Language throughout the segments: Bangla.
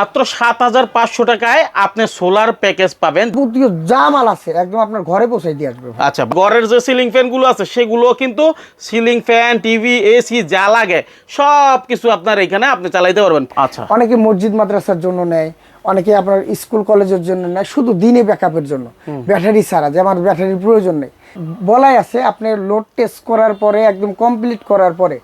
মাত্র সাত হাজার পাঁচশো টাকায় আপনি সোলার প্যাকেজ পাবেন। যা মাল আছে একদম আপনার ঘরে পৌঁছে দিয়ে আসবে আচ্ছা ঘরের যে সিলিং ফ্যানগুলো আছে সেগুলো কিন্তু সিলিং ফ্যান টিভি এসি যা লাগে সব কিছু আপনার এখানে আপনি চালাইতে পারবেন। আচ্ছা। অনেকে মসজিদ মাদ্রাসার জন্য নেয় অনেকে আপনার স্কুল কলেজের জন্য নেয় শুধু দিনে ব্যাকআপের জন্য। ব্যাটারি ছাড়া যে আমার ব্যাটারির প্রয়োজন নেই। বলাই আছে আপনি লোড টেস্ট করার পরে একদম কমপ্লিট করার পরে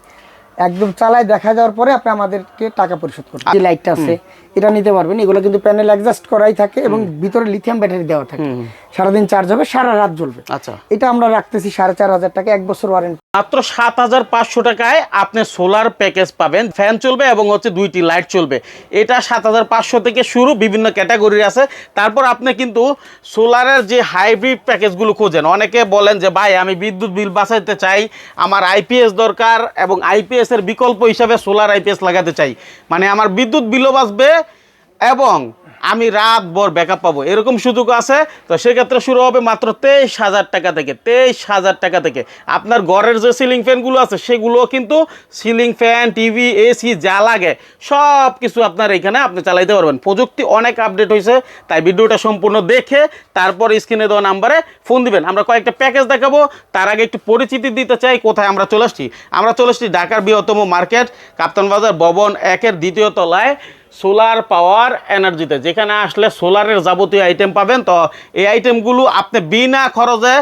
একদম চালায় দেখা যাওয়ার পরে আপনি আমাদেরকে টাকা পরিশোধ করবেন। যে লাইটটা আছে এটা নিতে পারবেন। এগুলো কিন্তু প্যানেল অ্যাডজাস্ট করাই থাকে এবং ভিতরে লিথিয়াম ব্যাটারি দেওয়া থাকে। সারাদিন চার্জ হবে সারা রাত জ্বলবে। আচ্ছা। এটা আমরা রাখতেছি সাড়ে চার হাজার টাকা এক বছর ওয়ারেন্টি মাত্র সাত হাজার পাঁচশো টাকায় আপনি সোলার প্যাকেজ পাবেন ফ্যান চলবে এবং হচ্ছে দুইটি লাইট চলবে। এটা সাত হাজার পাঁচশো থেকে শুরু বিভিন্ন ক্যাটাগরির আছে। তারপর আপনি কিন্তু সোলারের যে হাইব্রিড প্যাকেজগুলো খোঁজেন অনেকে বলেন যে ভাই আমি বিদ্যুৎ বিল বাঁচাইতে চাই আমার আইপিএস দরকার এবং আইপিএসের বিকল্প হিসাবে সোলার আইপিএস লাগাতে চাই। মানে আমার বিদ্যুৎ বিলও বাঁচবে এবং আমি রাত ভর ব্যাকআপ পাবো। এরকম সুযোগ আছে? তো সেক্ষেত্রে শুরু হবে মাত্র তেইশ হাজার টাকা থেকে, তেইশ হাজার টাকা থেকে। আপনার ঘরের যে সিলিং ফ্যানগুলো আছে, সেগুলো কিন্তু সিলিং ফ্যান টিভি এসি যা লাগে সব কিছু আপনার এখানে আপনি চালাইতে পারবেন। প্রযুক্তি অনেক আপডেট হয়েছে, তাই ভিডিওটা সম্পূর্ণ দেখে তারপর স্ক্রিনে দেওয়া নাম্বারে ফোন দিবেন। আমরা কয়েকটা প্যাকেজ দেখাবো, তার আগে একটু পরিচিতি দিতে চাই, কোথায় আমরা চলে আসছি? আমরা চলে আসছি ঢাকার বৃহত্তম মার্কেট কাপ্তান বাজার ভবন একের দ্বিতীয় তলায়। সোলার পাওয়ার এনার্জিতে। যেখানে আসলে সোলারের যাবতীয় আইটেম পাবেন তো এই আইটেমগুলো আপনি বিনা খরচে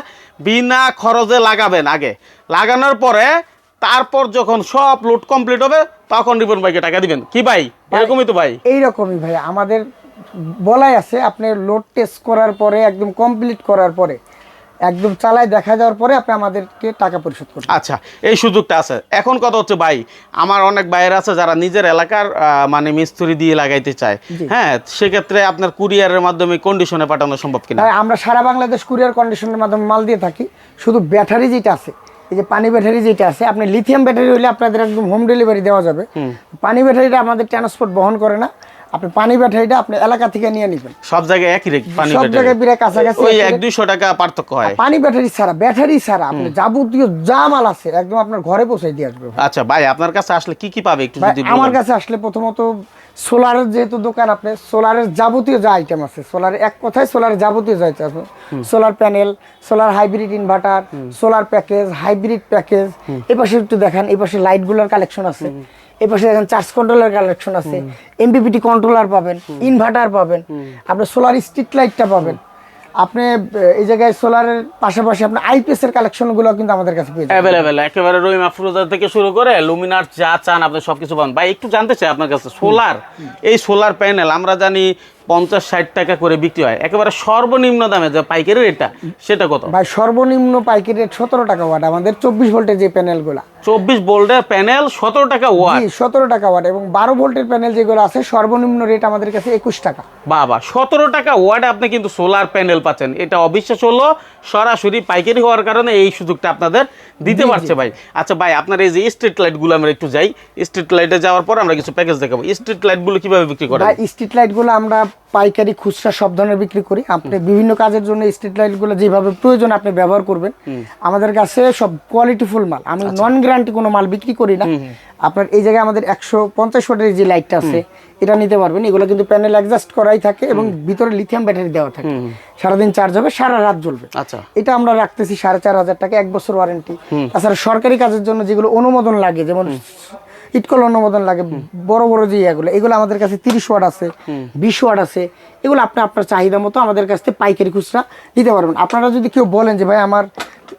বিনা খরচে লাগাবেন আগে। লাগানোর পরে তারপর যখন সব লোড কমপ্লিট হবে তখন রিপন ভাইকে টাকা দিবেন। কি ভাই? এরকমই তো ভাই? এইরকমই ভাই। আমাদের বলাই আছে আপনি লোড টেস্ট করার পরে একদম কমপ্লিট করার পরে একদম চালায় দেখা যাওয়ার পরে আপনি আমাদেরকে টাকা পরিশোধ করবেন। আচ্ছা এই সুযোগটা আছে। এখন কথা হচ্ছে ভাই আমার অনেক বাইরে আছে যারা নিজের এলাকার মানে মিস্ত্রি দিয়ে লাগাইতে চায়। হ্যাঁ সেক্ষেত্রে আপনার কুরিয়ারের মাধ্যমে কন্ডিশনে পাঠানো সম্ভব কিনা? আমরা সারা বাংলাদেশ কুরিয়ার কন্ডিশনের মাধ্যমে মাল দিয়ে থাকি। শুধু ব্যাটারি যেটা আছে এই যে পানি ব্যাটারি যেটা আছে আপনি লিথিয়াম ব্যাটারি হলে আপনাদের একদম হোম ডেলিভারি দেওয়া যাবে। পানি ব্যাটারিটা আমাদের ট্রান্সপোর্ট বহন করে না। আপনি পানি ব্যাটারিটা আপনি এলাকা থেকে নিয়ে নেবেন। সব জায়গায় একই রেট পানি সব ব্যাটারি। জায়গায় প্রায় কাছাকাছি ওই এক। দুইশো টাকা পার্থক্য হয়। পানি ব্যাটারি ছাড়া ব্যাটারি ছাড়া আপনি যাবতীয় যা মাল আছে একদম আপনার ঘরে পৌঁছে দিয়ে আসবে আচ্ছা ভাই আপনার কাছে আসলে কি কি পাবে একটু যদি আমার কাছে আসলে প্রথমত সোলারের যেহেতু দোকান আপনি সোলারের যাবতীয় যা আইটেম আছে সোলারের এক কথায় সোলারের যাবতীয় যা আইটেম আছে solar panel solar hybrid inverter solar package hybrid package এই পাশে একটু দেখেন এই পাশে লাইটগুলোর কালেকশন আছে। এই পাশে দেখেন চার্জ কন্ট্রোলার কালেকশন আছে। এমপিপিটি কন্ট্রোলার পাবেন ইনভার্টার পাবেন আপনার সোলার স্ট্রিট লাইটটা পাবেন। আপনি এই জায়গায় সোলারের পাশাপাশি আপনি আইপিএস এর কালেকশনগুলো কিন্তু আমাদের কাছে পেয়ে যাবেন। অ্যাভেলেবেল একেবারে রহিম আফরোজা থেকে শুরু করে লুমিনার যা চান আপনি সবকিছু পাবেন। ভাই একটু জানতে চাই আপনার কাছে সোলার এই সোলার প্যানেল আমরা জানি পঞ্চাশ ষাট টাকা করে বিক্রি হয়। একেবারে সর্বনিম্ন দামে যে পাইকারি রেটটা সেটা কত? ভাই সর্বনিম্ন পাইকারি রেট সতেরো টাকা ওয়াট আমাদের চব্বিশ ভোল্টের যে প্যানেলগুলো। চব্বিশ ভোল্টের প্যানেল সতেরো টাকা ওয়াট। সতেরো টাকা ওয়াট এবং বারো ভোল্টের প্যানেল যেগুলো আছে সর্বনিম্ন রেট আমাদের কাছে একুশ টাকা। বাবা সতেরো টাকা ওয়াট আপনি কিন্তু সোলার প্যানেল পাচ্ছেন। এটা অবিশ্বাস হলো সরাসরি পাইকারি হওয়ার কারণে এই সুযোগটা আপনাদের দিতে পারছে ভাই। আচ্ছা ভাই আপনার এই যে স্ট্রিট লাইটগুলো আমরা একটু যাই। স্ট্রিট লাইটে যাওয়ার পর আমরা কিছু প্যাকেজ দেখাবো। স্ট্রিট লাইটগুলো কীভাবে বিক্রি ভাই স্ট্রিট লাইটগুলো আমরা পাইকারি খুচরা সব ধরনের বিক্রি করি। আপনি বিভিন্ন কাজের জন্য স্ট্রিট লাইটগুলো যেভাবে প্রয়োজন আপনি ব্যবহার করবেন। আমাদের কাছে সব কোয়ালিটিফুল মাল। আমি আচ্ছা। নন গ্যারান্টি কোনো মাল বিক্রি করি না। আপনার এই জায়গায় আমাদের একশো পঞ্চাশ ওয়াটের যে লাইটটা আছে এটা নিতে পারবেন। এগুলো কিন্তু প্যানেল অ্যাডজাস্ট করাই থাকে এবং ভিতরে লিথিয়াম ব্যাটারি দেওয়া থাকে। সারাদিন চার্জ হবে সারা রাত জ্বলবে। আচ্ছা। এটা আমরা রাখতেছি সাড়ে চার হাজার টাকা এক বছর ওয়ারেন্টি তাছাড়া সরকারি কাজের জন্য যেগুলো অনুমোদন লাগে যেমন ইটকল অনুমোদন লাগে বড় বড় যে ইয়াগুলো এগুলো আমাদের কাছে তিরিশ ওয়াট আছে বিশ ওয়াট আছে। এগুলো আপনি আপনার চাহিদা মতো আমাদের কাছ থেকে পাইকারি খুচরা দিতে পারবেন। আপনারা যদি কেউ বলেন যে ভাই আমার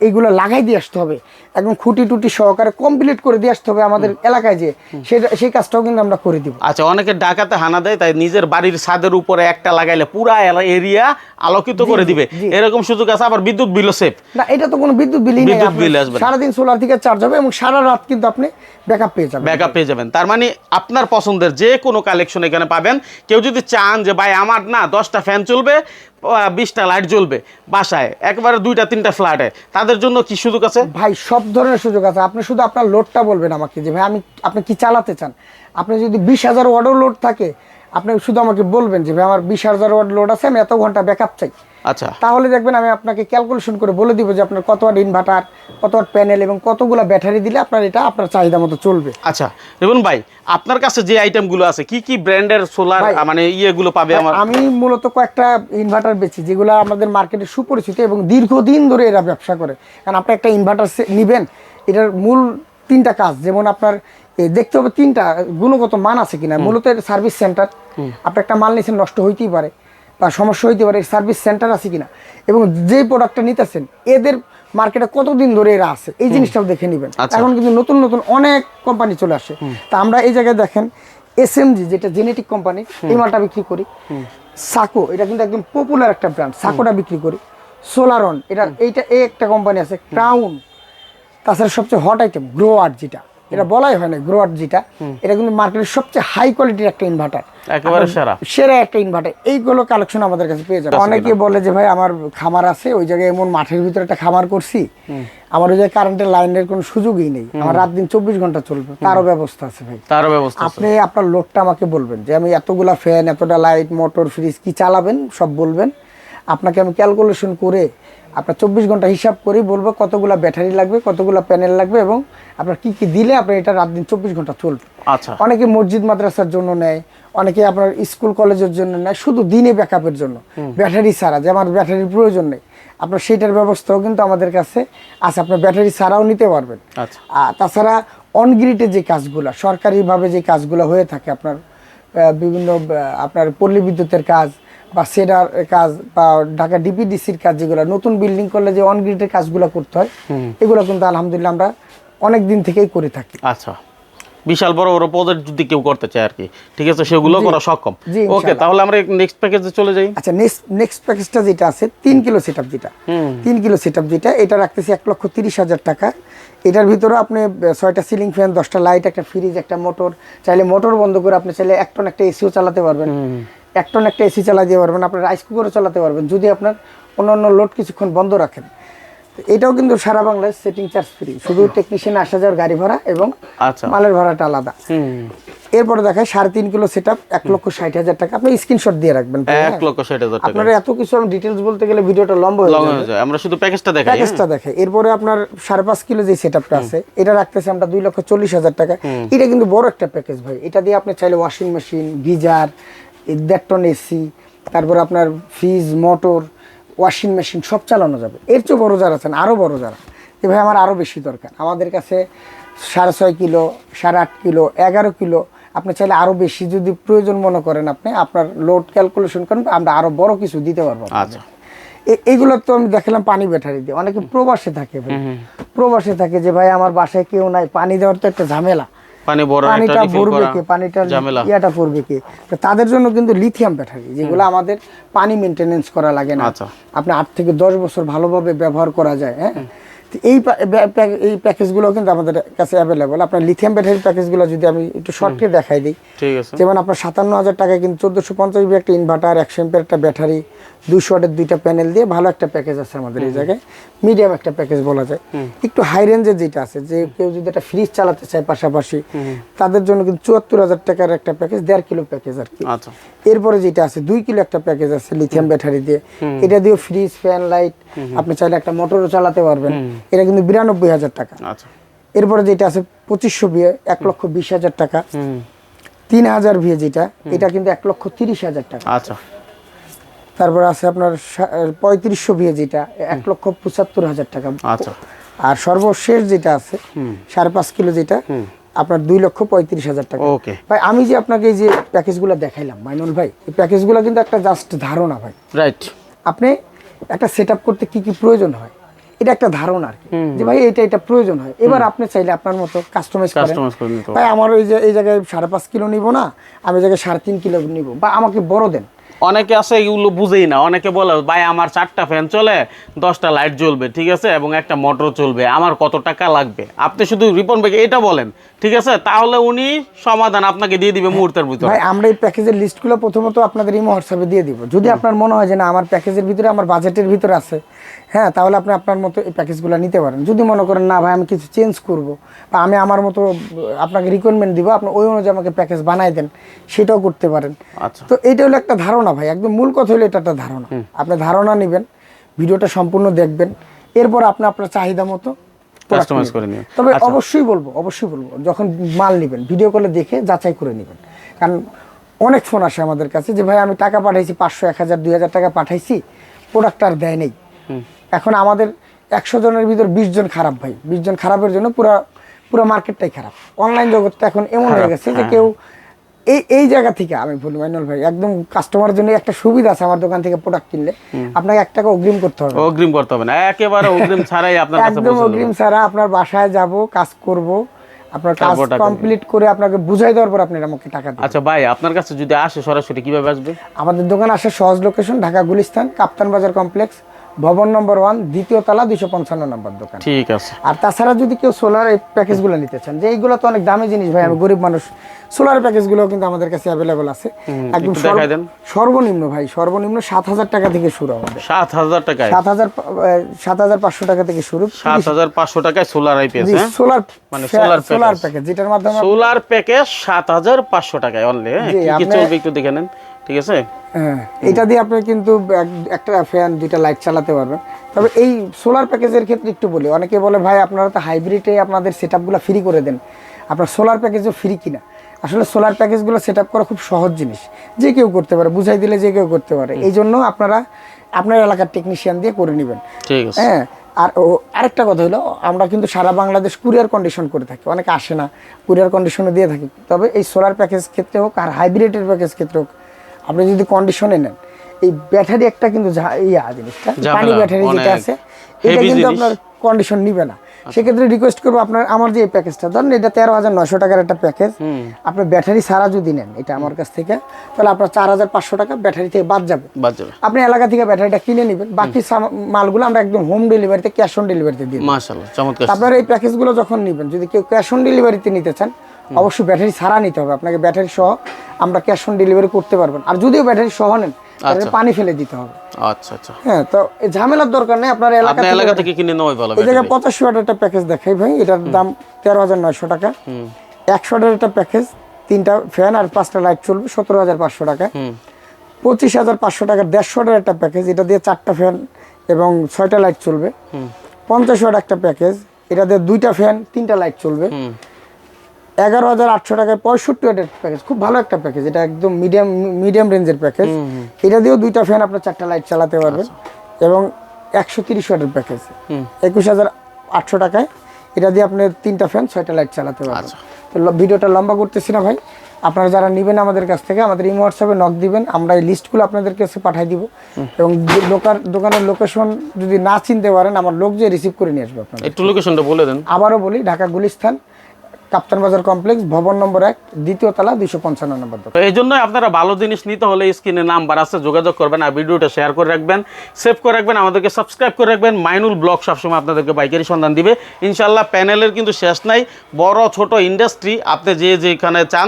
এইগুলো লাগাই দিয়ে আসতে হবে একদম খুঁটি টুটি সহকারে কমপ্লিট করে দিয়ে আসতে হবে আমাদের এলাকায় যে সেটা সেই কাজটাও কিন্তু আমরা করে দিব। আচ্ছা অনেকে ডাকাতে হানা দেয় তাই নিজের বাড়ির ছাদের উপরে একটা লাগাইলে পুরা এরিয়া আলোকিত করে দিবে। এরকম সুযোগ আছে আবার বিদ্যুৎ বিলও সেফ না এটা তো কোনো বিদ্যুৎ বিলই নেই বিদ্যুৎ বিল আসবে। সারাদিন সোলার থেকে চার্জ হবে এবং সারা রাত কিন্তু আপনি ব্যাকআপ পেয়ে যাবেন। ব্যাকআপ পেয়ে যাবেন। তার মানে আপনার পছন্দের যে কোনো কালেকশন এখানে পাবেন। কেউ যদি চান যে ভাই আমার না, দশটা ফ্যান চলবে বিশটা লাইট জ্বলবে বাসায়। একবারে দুইটা, তিনটা ফ্ল্যাটে তাদের জন্য কি সুযোগ আছে? ভাই, সব ধরনের সুযোগ আছে। আপনি শুধু আপনার লোডটা বলবেন আমাকে যে, ভাই, আমি, আপনি কি চালাতে চান? আপনি যদি বিশ হাজার ওয়ার্ডও লোড থাকে, আপনি শুধু আমাকে বলবেন যে, ভাই, আমার বিশ হাজার ওয়ার্ড লোড আছে, আমি এত ঘণ্টা ব্যাকআপ চাই। আচ্ছা। তাহলে দেখবেন আমি আপনাকে ক্যালকুলেশন করে বলে দিব যে আপনার কত ওয়াট ইনভার্টার কত ওয়াট প্যানেল এবং কতগুলো ব্যাটারি দিলে আপনার এটা আপনার চাহিদা মতো চলবে। আচ্ছা রিপন ভাই আপনার কাছে যে আইটেমগুলো আছে কি কি ব্র্যান্ডের সোলার মানে ইয়েগুলো পাবে আমার? আমি মূলত কয়েকটা ইনভার্টার বেচি যেগুলো আমাদের মার্কেটে সুপরিচিত এবং দীর্ঘদিন ধরে এরা ব্যবসা করে। কারণ আপনি একটা ইনভার্টার নিবেন এটার মূল তিনটা কাজ যেমন আপনার দেখতে হবে তিনটা গুণগত মান আছে কিনা। মূলত সার্ভিস সেন্টার আপনি একটা মাল নিয়েছেন নষ্ট হইতেই পারে। বা সমস্যা হইতে পারে সার্ভিস সেন্টার আছে কিনা এবং যে প্রোডাক্টটা নিতেছেন এদের মার্কেটে কতদিন ধরে এরা আছে এই জিনিসটাও দেখে নেবেন। আচ্ছা। এখন কিন্তু নতুন নতুন অনেক কোম্পানি চলে আসে। তা আমরা এই জায়গায় দেখেন এসএমজি যেটা জেনেটিক কোম্পানি এই মালটা বিক্রি করি। সাকো এটা কিন্তু একদম পপুলার একটা ব্র্যান্ড সাকোটা বিক্রি করি। সোলারন এটা এইটা এই একটা কোম্পানি আছে ক্রাউন তাছাড়া সবচেয়ে হট আইটেম গ্রো আর্ট যেটা। এটা বলাই হয় না গ্রো আর্ট যেটা এটা কিন্তু মার্কেটের সবচেয়ে হাই কোয়ালিটির একটা ইনভার্টার একেবারে সেরা। সেরা একটা ইনভার্টার এইগুলো কালেকশন আমাদের কাছে পেয়ে যাবে। অনেকে বলে যে ভাই আমার খামার আছে ওই জায়গায় এমন মাঠের ভিতরে একটা খামার করছি। আমার ওই জায়গায় কারেন্টের লাইনের কোনো সুযোগই নেই। আমার রাত দিন চব্বিশ ঘণ্টা চলবে। তারও ব্যবস্থা আছে ভাই। তারও ব্যবস্থা আপনি আপনার লোডটা আমাকে বলবেন যে আমি এতগুলা ফ্যান এতটা লাইট মোটর ফ্রিজ কি চালাবেন? সব বলবেন। আপনাকে আমি ক্যালকুলেশন করে আপনার চব্বিশ ঘণ্টা হিসাব করে বলব কতগুলা ব্যাটারি লাগবে কতগুলো প্যানেল লাগবে এবং আপনার কি কি দিলে আপনার এটা রাত দিন চব্বিশ ঘণ্টা চলবে। আচ্ছা। অনেকে মসজিদ মাদ্রাসার জন্য নেয় অনেকে আপনার স্কুল কলেজের জন্য নেয় শুধু দিনে ব্যাকআপের জন্য। ব্যাটারি ছাড়া যে আমার ব্যাটারির প্রয়োজন নেই। আপনার সেটার ব্যবস্থাও কিন্তু আমাদের কাছে আছে আপনার ব্যাটারি ছাড়াও নিতে পারবেন। আচ্ছা। আর তাছাড়া অনগ্রিডে যে কাজগুলো সরকারিভাবে যে কাজগুলো হয়ে থাকে আপনার বিভিন্ন আপনার পল্লী বিদ্যুতের কাজ বা সেডার কাজ বা ঢাকা ডিপিডিসির কাজ যেগুলো নতুন বিল্ডিং করলে যে অনগ্রিডের কাজগুলো করতে হয় এগুলো কিন্তু আলহামদুলিল্লাহ আমরা অনেক দিন থেকেই করে থাকি। আচ্ছা। বিশাল বড় বড় প্রজেক্ট যদি কেউ করতে চায় আর কি ঠিক আছে? সেগুলো করা সক্ষম। ওকে তাহলে আমরা নেক্সট প্যাকেজে চলে যাই। আচ্ছা নেক্সট নেক্সট প্যাকেজটা যেটা আছে তিন কিলো সেট যেটা। তিন কিলো সেট যেটা এটা রাখতেছি এক লক্ষ তিরিশ হাজার টাকা। এটার ভিতরে আপনি ছয়টা সিলিং ফ্যান দশটা লাইট একটা ফ্রিজ একটা মোটর চাইলে মোটর বন্ধ করে আপনি চাইলে এক টন একটা এসিও চালাতে পারবেন। এক টন একটা এসি চালা চালাতে পারবেন আপনার রাইস কুকারও চালাতে পারবেন যদি আপনার অন্য অন্য লোড কিছুক্ষণ বন্ধ রাখেন। এটাও কিন্তু সারা বাংলায় সেটিং চার্জ ফ্রি শুধু টেকনিশিয়ান আসা যাওয়ার গাড়ি ভাড়া এবং আচ্ছা। মালের ভাড়াটা আলাদা। এরপরে দেখায় সাড়ে তিন কিলো সেট আপ এক লক্ষ ষাট হাজার টাকা। আপনি স্ক্রিনশট দিয়ে রাখবেন এক লক্ষ ষাট হাজার টাকা। আপনার এত কিছু আমি ডিটেলস বলতে গেলে ভিডিওটা লম্বা হয়ে যাবে। যায় আমরা শুধু প্যাকেজটা দেখাই? প্যাকেজটা দেখে এরপরে আপনার সাড়ে পাঁচ কিলো যে সেট আপটা আছে এটা রাখতেছে আমরা দুই লক্ষ চল্লিশ হাজার টাকা। এটা কিন্তু বড় একটা প্যাকেজ ভাই। এটা দিয়ে আপনি চাইলে ওয়াশিং মেশিন গিজার দেড় টন এসি তারপর আপনার ফ্রিজ মোটর ওয়াশিং মেশিন সব চালানো যাবে। এর চেয়ে বড় যারা আছেন আরও বড় যারা। যে ভাই আমার আরও বেশি দরকার। আমাদের কাছে সাড়ে ছয় কিলো সাড়ে আট কিলো এগারো কিলো আপনি চাইলে আরও বেশি যদি প্রয়োজন মনে করেন আপনি আপনার লোড ক্যালকুলেশন করেন আমরা আরও বড় কিছু দিতে পারব। আচ্ছা। এ- এইগুলো তো আমি দেখলাম পানি ব্যাটারি দিয়ে। অনেকে প্রবাসে থাকে ভাই। প্রবাসে থাকে যে ভাই আমার বাসায় কেউ নাই পানি দেওয়ার তো একটা ঝামেলা। পানি পানিটা ভরবে কে? ইয়াটা পড়বে কে? তো তাদের জন্য কিন্তু লিথিয়াম ব্যাটারি যেগুলো আমাদের পানি মেনটেনেন্স করা লাগে না। আচ্ছা। আপনি আট থেকে দশ বছর ভালোভাবে ব্যবহার করা যায় হ্যাঁ? এই এই প্যাকেজগুলো কিন্তু আমাদের কাছে অ্যাভেলেবল আপনার লিথিয়াম ব্যাটারি প্যাকেজগুলো যদি আমি একটু শর্টকে দেখাই দিই। ঠিক আছে। যেমন আপনার সাতান্ন হাজার টাকায় কিন্তু চোদ্দোশো পঞ্চাশ একটা ইনভার্টার একশো এম্পের একটা ব্যাটারি দুশো ওয়াটের দুইটা প্যানেল দিয়ে ভালো একটা প্যাকেজ আছে আমাদের এই জায়গায়। মিডিয়াম একটা প্যাকেজ বলা যায়। একটু হাই রেঞ্জের যেটা আছে যে কেউ যদি একটা ফ্রিজ চালাতে চায় পাশাপাশি তাদের জন্য কিন্তু চুয়াত্তর হাজার টাকার একটা প্যাকেজ দেড় কিলো প্যাকেজ আর কি। আচ্ছা। এরপরে যেটা আছে দুই কিলো একটা প্যাকেজ আছে লিথিয়াম ব্যাটারি দিয়ে। এটা দিয়ে ফ্রিজ ফ্যান লাইট আপনি চাইলে একটা মোটরও চালাতে পারবেন। এটা কিন্তু বিরানব্বই হাজার টাকা। আচ্ছা। এরপরে যেটা আছে পঁচিশশো বিয়ে এক লক্ষ বিশ হাজার টাকা। তিন হাজার ভিয়ে যেটা এটা কিন্তু এক লক্ষ তিরিশ হাজার টাকা। আচ্ছা। তারপর আছে আপনার পঁয়ত্রিশশো ভিয়ে যেটা এক লক্ষ পঁচাত্তর হাজার টাকা। আচ্ছা। আর সর্বশেষ যেটা আছে সাড়ে পাঁচ কিলো যেটা আপনার দুই লক্ষ পঁয়ত্রিশ হাজার টাকা। ওকে। ভাই আমি যে আপনাকে এই যে প্যাকেজগুলো দেখাইলাম মাইনুল ভাই এই প্যাকেজগুলো কিন্তু একটা জাস্ট ধারণা ভাই। রাইট। আপনি একটা সেট করতে কি কি প্রয়োজন হয়? এটা একটা ধারণা আর কি। যে ভাই এটা এটা প্রয়োজন হয়। এবার আপনি চাইলে আপনার মতো কাস্টমাইজ করেন। ভাই আমার ওই যে এই জায়গায় সাড়ে পাঁচ কিলো নিব না আমি জায়গায় সাড়ে তিন কিলো নিবো বা আমাকে বড় দেন। অনেকে আছে এগুলো বুঝেই না। অনেকে বলে ভাই আমার চারটা ফ্যান চলে দশটা লাইট জ্বলবে ঠিক আছে? এবং একটা মোটর চলবে। আমার কত টাকা লাগবে? আপনি শুধু রিপন ভাইকে এটা বলেন ঠিক আছে? তাহলে উনি সমাধান আপনাকে দিয়ে দিবে মুহূর্তের ভিতরে। ভাই আমরা এই প্যাকেজের লিস্টগুলো প্রথমত আপনাদের এই হোয়াটসঅ্যাপে দিয়ে দিব। যদি আপনার মনে হয় যে না আমার প্যাকেজের ভিতরে আমার বাজেটের ভিতরে আছে হ্যাঁ তাহলে আপনি আপনার মতো এই প্যাকেজগুলো নিতে পারেন। যদি মনে করেন না ভাই আমি কিছু চেঞ্জ করব বা আমি আমার মতো আপনাকে রিকোয়ারমেন্ট দিব আপনি ওই অনুযায়ী আমাকে প্যাকেজ বানাই দেন সেটাও করতে পারেন। আচ্ছা। তো এইটা হলো একটা ধারণা। ধারণা ভাই একদম মূল কথা হলো এটা একটা ধারণা। আপনি ধারণা নেবেন ভিডিওটা সম্পূর্ণ দেখবেন এরপর আপনি আপনার চাহিদা মতো কাস্টমাইজ করে নিয়ে তবে অবশ্যই বলব অবশ্যই বলব যখন মাল নেবেন ভিডিও কলে দেখে যাচাই করে নেবেন। কারণ অনেক ফোন আসে আমাদের কাছে যে ভাই আমি টাকা পাঠাইছি পাঁচশো এক হাজার দুই হাজার টাকা পাঠাইছি প্রোডাক্ট আর দেয় নেই। এখন আমাদের একশো জনের ভিতর বিশ জন খারাপ ভাই বিশ জন খারাপের জন্য পুরো পুরো মার্কেটটাই খারাপ। অনলাইন জগৎটা এখন এমন হয়ে গেছে যে কেউ এই এই জায়গা থেকে আমি বলি মাইনুল ভাই একদম কাস্টমারের জন্য একটা সুবিধা আছে আমার দোকান থেকে প্রোডাক্ট কিনলে। আপনাকে এক টাকা অগ্রিম করতে হবে। অগ্রিম করতে হবে না একেবারে অগ্রিম ছাড়াই আপনার কাছে একদম অগ্রিম ছাড়া আপনার বাসায় যাব কাজ করব আপনার কাজ কমপ্লিট করে আপনাকে বুঝাই দেওয়ার পর আপনি আমাকে টাকা দিবেন। আচ্ছা ভাই আপনার কাছে যদি আসে সরাসরি কীভাবে আসবে? আমাদের দোকান আসে সহজ লোকেশন ঢাকা গুলিস্তান কাপ্তান বাজার কমপ্লেক্স ভবন নম্বর ওয়ান দ্বিতীয় তলা দুইশো পঞ্চান্ন নম্বর দোকান। ঠিক আছে। আর তাছাড়া যদি কেউ সোলার এই প্যাকেজগুলো নিতে চান যে এইগুলো তো অনেক দামি জিনিস ভাই আমি গরিব মানুষ সোলার প্যাকেজগুলো কিন্তু আমাদের কাছে অ্যাভেলেবল আছে। একদম। সর্বনিম্ন ভাই সর্বনিম্ন সাত হাজার টাকা থেকে শুরু আমাদের সাত হাজার টাকায়? সাত হাজার সাত হাজার পাঁচশো টাকা থেকে শুরু। সাত হাজার পাঁচশো টাকায় সোলার আইপিএস হ্যাঁ? সোলার মানে সোলার package। প্যাকেজ যেটার মাধ্যমে সোলার প্যাকেজ সাত হাজার পাঁচশো টাকায় অনলি হ্যাঁ? কি চলবে একটু দেখে নেন। ঠিক আছে? হ্যাঁ, এটা দিয়ে আপনি কিন্তু একটা ফ্যান দুইটা লাইট চালাতে পারবেন। তবে এই সোলার প্যাকেজের ক্ষেত্রে একটু বলি অনেকে বলে ভাই আপনারা তো হাইব্রিডে আপনাদের সেট ফ্রি করে দেন। আপনার সোলার প্যাকেজও ফ্রি কিনা? আসলে সোলার প্যাকেজগুলো সেট করা খুব সহজ জিনিস। যে কেউ করতে পারে বুঝাই দিলে যে কেউ করতে পারে। এই জন্য আপনারা আপনার এলাকার টেকনিশিয়ান দিয়ে করে নেবেন। হ্যাঁ আর ও আরেকটা কথা হলো আমরা কিন্তু সারা বাংলাদেশ কুরিয়ার কন্ডিশন করে থাকি। অনেকে আসে না কুরিয়ার কন্ডিশনে দিয়ে থাকি। তবে এই সোলার প্যাকেজ ক্ষেত্রে হোক আর হাইব্রিডের প্যাকেজ ক্ষেত্রে হোক আপনি যদি কন্ডিশনে নেন এই ব্যাটারি একটা কিন্তু ইয়া জিনিসটা পানি ব্যাটারি যেটা আছে এটা কিন্তু আপনার কন্ডিশন নিবে না। সেক্ষেত্রে রিকোয়েস্ট করব আপনার আমার যে প্যাকেজটা ধরেন এটা তেরো হাজার নয়শো টাকার একটা প্যাকেজ আপনি ব্যাটারি ছাড়া যদি নেন এটা আমার কাছ থেকে তাহলে আপনার চার হাজার পাঁচশো টাকা ব্যাটারি থেকে বাদ যাবে। আপনি এলাকা থেকে ব্যাটারিটা কিনে নেবেন বাকি মালগুলো আমরা একদম হোম ডেলিভারিতে ক্যাশ অন ডেলিভারিতে দিই আপনার এই প্যাকেজগুলো যখন নেবেন যদি কেউ ক্যাশ অন ডেলিভারিতে নিতে চান অবশ্যই ব্যাটারি ছাড়া নিতে হবে আপনাকে ব্যাটারি সহ আমরা ক্যাশ অন ডেলিভারি করতে পারবেন আর যদিও ব্যাটারি সহ নেন পানি ফেলে দিতে হবে। আচ্ছা আচ্ছা। হ্যাঁ তো ঝামেলার দরকার নেই আপনার এলাকা এলাকা থেকে কিনে নেওয়াই ভালো এই জায়গায় পঁচাশি একটা প্যাকেজ দেখাই ভাই এটার দাম তেরো হাজার নয়শো টাকা। একশো ওয়াটের একটা প্যাকেজ তিনটা ফ্যান আর পাঁচটা লাইট চলবে সতেরো হাজার পাঁচশো টাকা। পঁচিশ হাজার পাঁচশো টাকার দেড়শো ওয়াটের একটা প্যাকেজ এটা দিয়ে চারটা ফ্যান এবং ছয়টা লাইট চলবে। পঞ্চাশ ওয়াট একটা প্যাকেজ এটা দিয়ে দুইটা ফ্যান তিনটা লাইট চলবে। এগারো হাজার আটশো টাকায় পঁয়ষট্টি ওয়াটের প্যাকেজ খুব ভালো একটা প্যাকেজ এটা একদম মিডিয়াম মিডিয়াম রেঞ্জের প্যাকেজ এটা দিয়েও দুইটা ফ্যান আপনার চারটা লাইট চালাতে পারবেন। এবং একশো তিরিশ ওয়াটের প্যাকেজ একুশ হাজার আটশো টাকায় এটা দিয়ে আপনি তিনটা ফ্যান ছয়টা লাইট চালাতে পারবেন। তো ভিডিওটা লম্বা করতেছি না ভাই। আপনারা যারা নেবেন আমাদের কাছ থেকে আমাদের ইমো হোয়াটসঅ্যাপে নক দিবেন। আমরা এই লিস্টগুলো আপনাদের কাছে পাঠিয়ে দিব। এবং লোকার দোকানের লোকেশন যদি না চিনতে পারেন আমার লোক যে রিসিভ করে নিয়ে আসবে আপনার একটু লোকেশনটা বলে দেন। আবারও বলি ঢাকা গুলিস্তান কাপ্তান বাজার কমপ্লেক্স, ভবন নম্বর এক, দ্বিতীয় তলা, দুইশো পঞ্চান্ন নম্বর এই জন্যই আপনারা ভালো জিনিস নিতে হলে স্ক্রিনে নাম্বার আছে, যোগাযোগ করবেন আর ভিডিওটা শেয়ার করে রাখবেন। সেভ করে রাখবেন, আমাদেরকে সাবস্ক্রাইব করে রাখবেন। মাইনুল ব্লগ সবসময় আপনাদেরকে বাইকারি সন্ধান দিবে। ইনশাল্লাহ প্যানেলের কিন্তু শেষ নাই। বড়, ছোট ইন্ডাস্ট্রি, আপনি যে যেখানে চান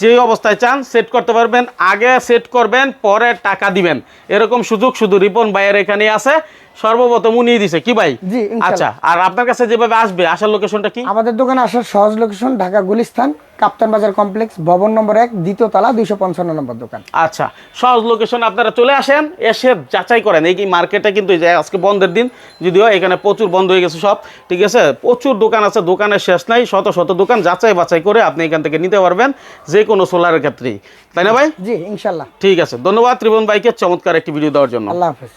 যে অবস্থায় চান সেট করতে পারবেন। আগে সেট করবেন পরে টাকা দিবেন। এরকম সুযোগ শুধু রিপন ভাইয়ের এখানে আছে। সর্বপ্রথম উনি দিছে। কি ভাই? জি, আচ্ছা আর আপনার কাছে যেভাবে আসবে আসার লোকেশনটা কি? আমাদের দোকানে আসার সহজ লোকেশন ঢাকা গুলিস্তান। কাপ্তান বাজার কমপ্লেক্স ভবন নম্বর এক দ্বিতীয় তলা দুইশো পঞ্চান্ন নম্বর দোকান। আচ্ছা সহজ লোকেশন আপনারা চলে আসেন এসে যাচাই করেন। এই মার্কেটে কিন্তু আজকে বন্ধের দিন যদিও এখানে প্রচুর বন্ধ হয়ে গেছে সব ঠিক আছে? প্রচুর দোকান আছে দোকানের শেষ নাই শত শত দোকান যাচাই বাছাই করে আপনি এখান থেকে নিতে পারবেন যে কোনো সোলারের ক্ষেত্রেই। তাই না ভাই? জি ইনশাল্লাহ। ঠিক আছে ধন্যবাদ ত্রিভুবন ভাইকে চমৎকার একটি ভিডিও দেওয়ার জন্য। আল্লাহ হাফেজ।